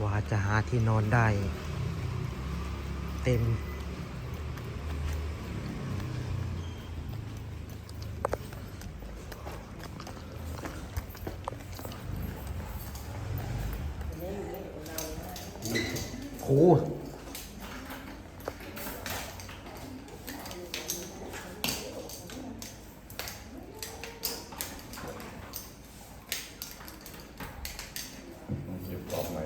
กว่าจะหาที่นอนได้ เต็มโห มันเก็บกรอบไหน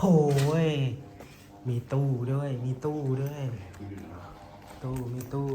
โอ้ย มีตู้ด้วย มีตู้ด้วย ตู้ มีตู้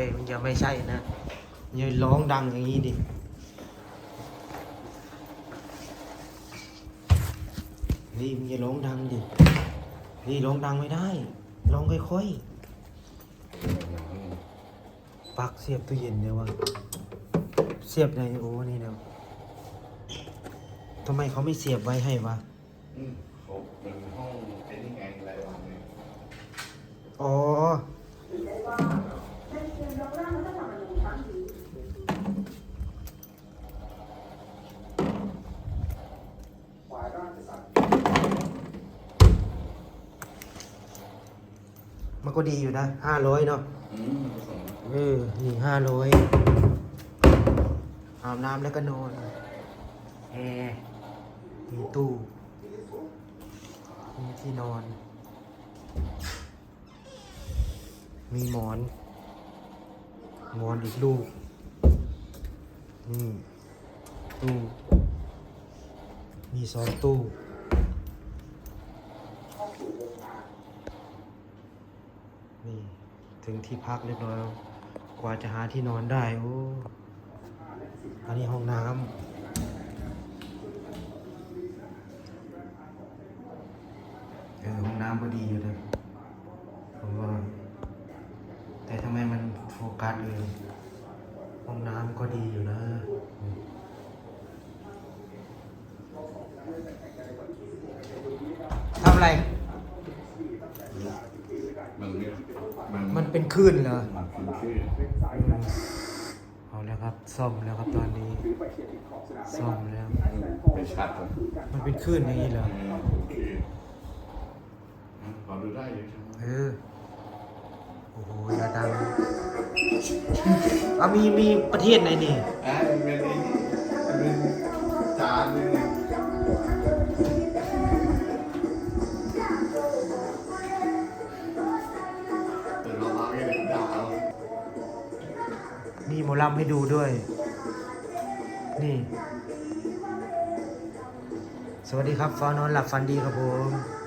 เฮ้ยมันยังไม่ใช่นะอย่าร้องดังอย่างนี้ดินี่มึงอย่าร้องดังดินี่ร้องดังไม่ได้ร้องค่อยๆปลักเสียบตู้เย็นเนี่ยวะเสียบในโอ้นี่เนาะทำไมเขาไม่เสียบไว้ให้วะอืมเขาเป็นห้องเป็นยังไงอะไรวะเนี่ยอ๋อ มันก็ดีอยู่นะห้าร้อยเนาะอืมผสมเออนี่ห้าร้อยอาบน้ำแล้วก็นอนแอร์มีตู้มีที่นอน มีหมอนหมอนอีกลูกนี่ตู้มีสองตู้ นี่ ถึงที่พักเรียบร้อยแล้วกว่าจะหาที่นอนได้โอ้อันนี้ห้องน้ำเออห้องน้ำก็ดีอยู่นะผมว่า แต่ทำไมมันโฟกัสเองห้องน้ำก็ดีอยู่นะอืมทำอะไร มันเนี่ยมันมันเป็นคลื่นเหรอมันคือชื่อเอาแล้วครับซ่อมแล้วครับตอนนี้ซ่อมแล้ว เป็นชัดเลยมันเป็นคลื่นอย่างนี้เหรออืมโอเคอืมขอดูได้เลยใช่ไหมเออโอ้โหอย่าดังอะมีมีประเทศไหนนี่ ลัมอลำให้ดูด้วย นี่ สวัสดีครับฟ้านอนหลับฝันดีครับผม